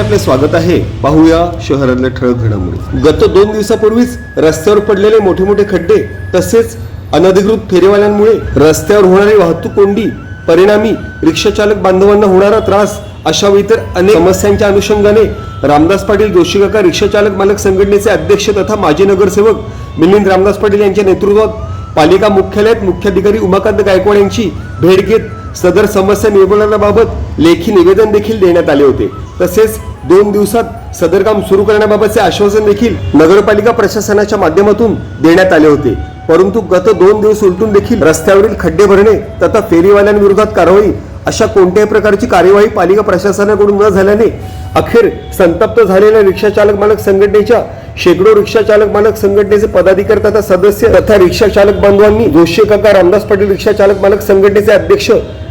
मध्ये आपले स्वागत आहे. पाहूया शहरातल्या ठळक घडामोडी. गत दोन दिवसापूर्वीच रस्त्यावर पडलेले मोठे मोठे खड्डे तसेच अनधिकृत फेरीवाल्यांमुळे रस्त्यावर होणारी वाहतूक कोंडी परिणामी रिक्षा चालक बांधवांना होणारा त्रास अशा व इतर अनेक समस्यांच्या अनुषंगाने रामदास पाटील जोशी काका रिक्षा चालक मालक संघटनेचे अध्यक्ष तथा माजी नगरसेवक मिलिंद रामदास पाटील यांच्या नेतृत्वात पालिका मुख्यालयात मुख्याधिकारी उमाकांत गायकवाड यांची भेट घेत सदर समस्या निर्मूलनाबाबत लेखी निवेदन देखील देण्यात आले होते. तसेच दोन दिवसात सदर काम सुरू करण्याबाबतचे आश्वासन देखील नगरपालिका प्रशासनाच्या माध्यमातून देण्यात आले होते. परंतु गत दोन दिवस उलटून देखील रस्त्यावरील खड्डे भरणे तथा फेरीवाल्यांविरोधात कारवाई अशा कोणत्याही प्रकारची कार्यवाही पालिका प्रशासनाकडून न झाल्याने अखेर संतप्त झालेल्या रिक्षा चालक मालक संघटनेच्या शेकडो रिक्षा चालक मालक संघटनेचे पदाधिकारी तथा सदस्य तथा रिक्षा चालक बांधवांनी जोशी काका रामदास पाटील रिक्षा चालक मालक संघटनेचे अध्यक्ष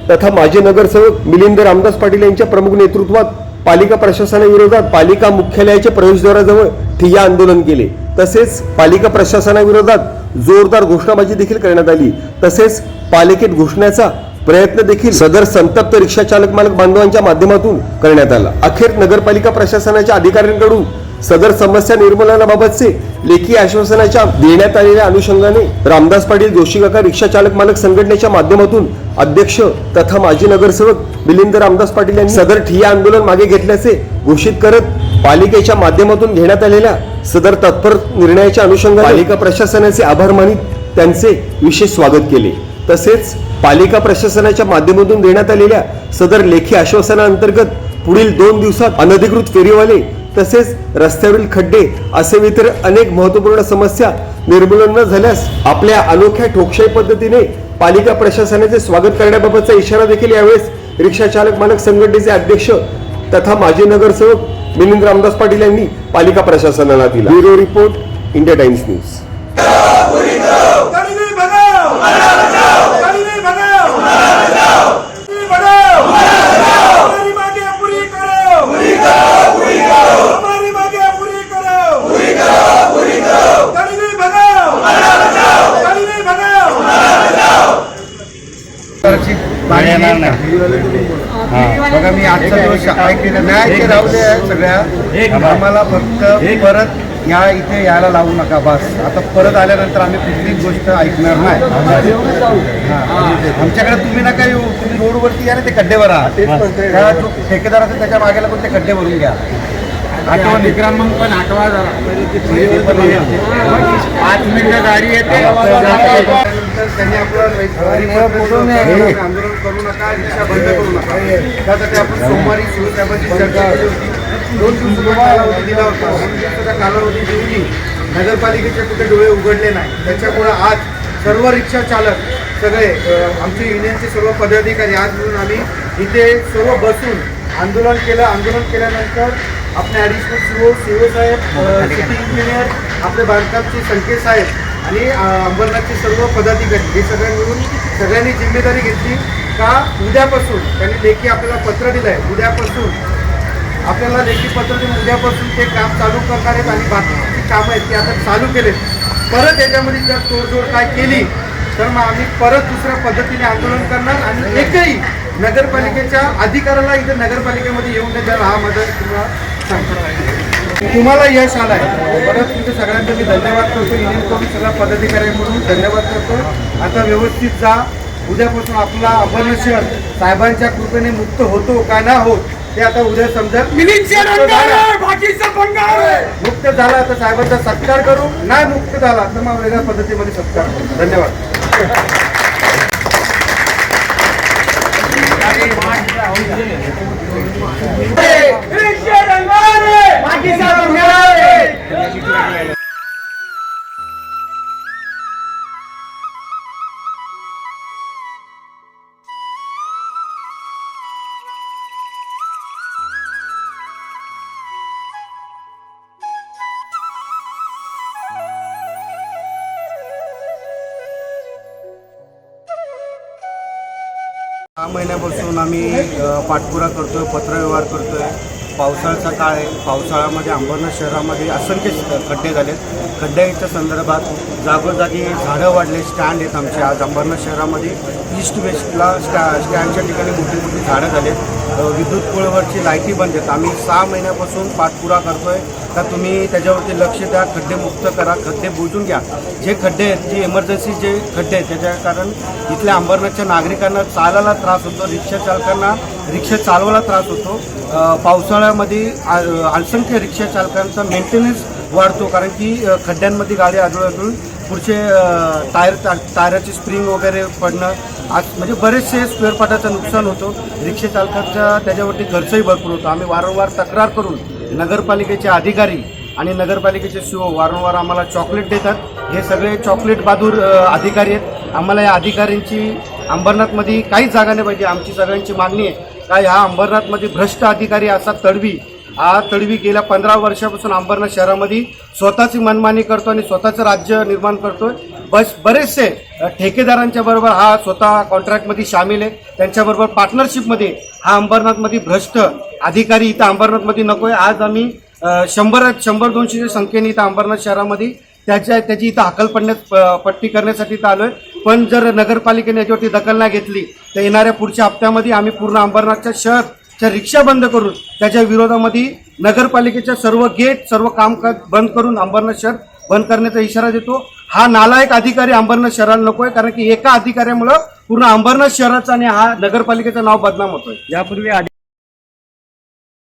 तथा माजी नगरसेवक मिलिंद रामदास पाटील यांच्या प्रमुख नेतृत्वात पालिका प्रशासनाविरोधात पालिका मुख्यालयाच्या प्रवेशद्वाराजवळ ठिय्या आंदोलन केले. तसेच पालिका प्रशासनाविरोधात जोरदार घोषणाबाजी देखील करण्यात आली. तसेच पालिकेत घोषण्याचा प्रयत्न देखील सदर संतप्त रिक्षा चालक मालक बांधवांच्या माध्यमातून करण्यात आला. अखेर नगरपालिका प्रशासनाच्या अधिकाऱ्यांकडून सदर समस्या निर्मूलनाबाबतचे लेखी आश्वासनाच्या देण्यात आलेल्या अनुषंगाने रामदास पाटील जोशी काका रिक्षा चालक मालक संघटनेच्या माध्यमातून अध्यक्ष तथा माजी नगरसेवक मिलिंद रामदास पाटील यांनी सदर ठिय्या आंदोलन मागे घेतल्याचे घोषित करत पालिकेच्या माध्यमातून घेण्यात आलेल्या सदर तत्पर निर्णयाच्या अनुषंगाने पालिका प्रशासनाचे आभार मानित त्यांचे विशेष स्वागत केले. तसेच पालिका प्रशासनाच्या माध्यमातून देण्यात आलेल्या सदर लेखी आश्वासनाअंतर्गत पुढील दोन दिवसात अनधिकृत फेरीवाले तसेच रस्त्यावरील खड्डे असे इतर अनेक महत्त्वपूर्ण समस्या निर्मूलन न झाल्यास आपल्या अनोख्या ठोकशाही पद्धतीने पालिका प्रशासनाचे स्वागत करण्याबाबतचा इशारा देखील यावेळेस रिक्षा चालक मालक संघटनेचे अध्यक्ष तथा माजी नगरसेवक मिलिंद रामदास पाटील यांनी पालिका प्रशासनाला दिला. Bureau report India Times news. बघा मी आजचा दिवस ते राहू दे सगळ्या. आम्हाला फक्त परत या इथे यायला लावू नका बस. आता परत आल्यानंतर आम्ही कुठलीच गोष्ट ऐकणार नाही. आमच्याकडे तुम्ही नका येऊ. तुम्ही रोडवरती या ना ते खड्डे भरा ठेकेदार असेल त्याच्यामागे लागून ते खड्डे भरून घ्या. आठवा विक्रमंग पण आठवा जरा. पाच मिनिटं गाडी येते. त्यांनी आपलं आंदोलन करू नका रिक्षा बंद करू नका त्यासाठी आपण सोमवारी सुरू त्याबद्दल चर्चा केली होती दोन दिवस कालावधी दिला होता दोन दिवसाचा कालावधी देऊनही नगरपालिकेचे कुठे डोळे उघडले नाही. त्याच्यामुळं आज सर्व रिक्षा चालक सगळे आमचे युनियनचे सर्व पदाधिकारी आज म्हणून आम्ही इथे सर्व बसून आंदोलन केलं. आंदोलन केल्यानंतर आपले ॲडिशनल सीओ सीओ साहेब सिटी इंजिनियर आपले बांधकामचे संकेत साहेब आणि अंबरनाथचे सर्व पदाधिकारी हे सगळे मिळून सगळ्यांनी जिम्मेदारी घेतली का उद्यापासून त्यांनी लेखी आपल्याला पत्र दिलं आहे उद्यापासून. आपल्याला लेखी पत्र देऊन उद्यापासून ते काम चालू करणार आहेत आणि बाकीची कामं आहेत ती आता चालू केलेत. परत याच्यामध्ये जर तोडजोड काय केली तर मग आम्ही परत दुसऱ्या पद्धतीने आंदोलन करणार आणि एकही नगरपालिकेच्या अधिकाऱ्याला इथं नगरपालिकेमध्ये येऊन देणार हा माझा तुम्हाला सांगतो तुम्हाला यश आलं आहे परत तुमच्या सगळ्यांचा मी धन्यवाद करतो. युनियन करून सगळ्या पदाधिकाऱ्यांकडून धन्यवाद करतो. आता व्यवस्थित जा. उद्यापासून आपला अभर्ण शहर साहेबांच्या कृपेने मुक्त होतो का ना होत ते आता उद्या समजा मुक्त झाला. तर साहेबांचा सत्कार करू. नाही मुक्त झाला तर मग वेगळ्या पद्धतीमध्ये सत्कार करू. धन्यवाद. सहा महिन्यापासून आम्ही पाठपुरा करतोय पत्रव्यवहार करतोय. पावसाळ्याचा काळ आहे. पावसाळ्यामध्ये अंबरनाथ शहरामध्ये असंख्य खड्डे झाले खड्ड्याच्या संदर्भात जागोजागी झाडं वाढले स्टँड आहेत आमचे. आज अंबरनाथ शहरामध्ये ईस्ट वेस्टला स्टॅ स्टँडच्या ठिकाणी मोठी मोठी झाडं झालेत. विद्युत पोळवरची लायटी बंद आहेत. आम्ही सहा महिन्यापासून पाठपुरा करतोय. का तुम्ही त्याच्यावरती लक्ष द्या खड्डे मुक्त करा खड्डे बुजून घ्या. जे खड्डे आहेत जे इमर्जन्सी जे खड्डे आहेत त्याच्या कारण इथल्या अंबरनाथच्या नागरिकांना चालायला त्रास होतो रिक्षा चालकांना रिक्षा चालवायला त्रास होतो. पावसाळ्यामध्ये आ- असंख्य रिक्षा चालकांचा मेंटेनन्स वाढतो कारण की खड्ड्यांमध्ये गाडी आढळून पुढचे टायर टायराची स्प्रिंग वगैरे पडणं आज म्हणजे बरेचसे स्क्वेअर पार्टाचं नुकसान होतं. रिक्षाचालकाचा त्याच्यावरती खर्चही भरपूर होतो. आम्ही वारंवार तक्रार करून नगरपालिकेचे अधिकारी आणि नगरपालिकेचे सीओ वारंवार आम्हाला चॉकलेट देतात. हे सगळे चॉकलेट बहादूर अधिकारी आहेत. आम्हाला या अधिकाऱ्यांची अंबरनाथमध्ये काहीच जागा नाही पाहिजे. आमची सगळ्यांची मागणी आहे. का ह्या अंबरनाथमध्ये भ्रष्ट अधिकारी असा तडवी हा तडवी गेल्या पंधरा वर्षापासून अंबरनाथ शहरामध्ये स्वतःची मनमानी करतो आणि स्वतःचं राज्य निर्माण करतोय. बस बरेचसे ठेकेदारांच्या बरोबर हा स्वतः कॉन्ट्रॅक्टमध्ये सामील आहे. त्यांच्याबरोबर पार्टनरशिपमध्ये हा अंबरनाथमध्ये भ्रष्ट अधिकारी इथं अंबरनाथमध्ये नको आहे. आज आम्ही शंभर शंभर दोनशेच्या संख्येने इथं अंबरनाथ शहरामध्ये त्याच्या त्याची इथं हकलपडण्यात पट्टी करण्यासाठी इथं आहे पण जर नगरपालिकेने याच्यावरती दखल नाही घेतली तर येणाऱ्या पुढच्या हप्त्यामध्ये आम्ही पूर्ण अंबरनाथच्या शहर त्या रिक्षा बंद करून त्याच्या विरोधामध्ये नगरपालिकेच्या सर्व गेट सर्व कामकाज बंद करून अंबरनाथ शहर बंद करण्याचा इशारा देतो. हा नालायक अधिकारी अंबरनाथ शहराला नको आहे कारण की एका अधिकाऱ्यामुळं पूर्ण अंबरनाथ शहराचं आणि हा नगरपालिकेचं नाव बदनाम होतोय. यापूर्वी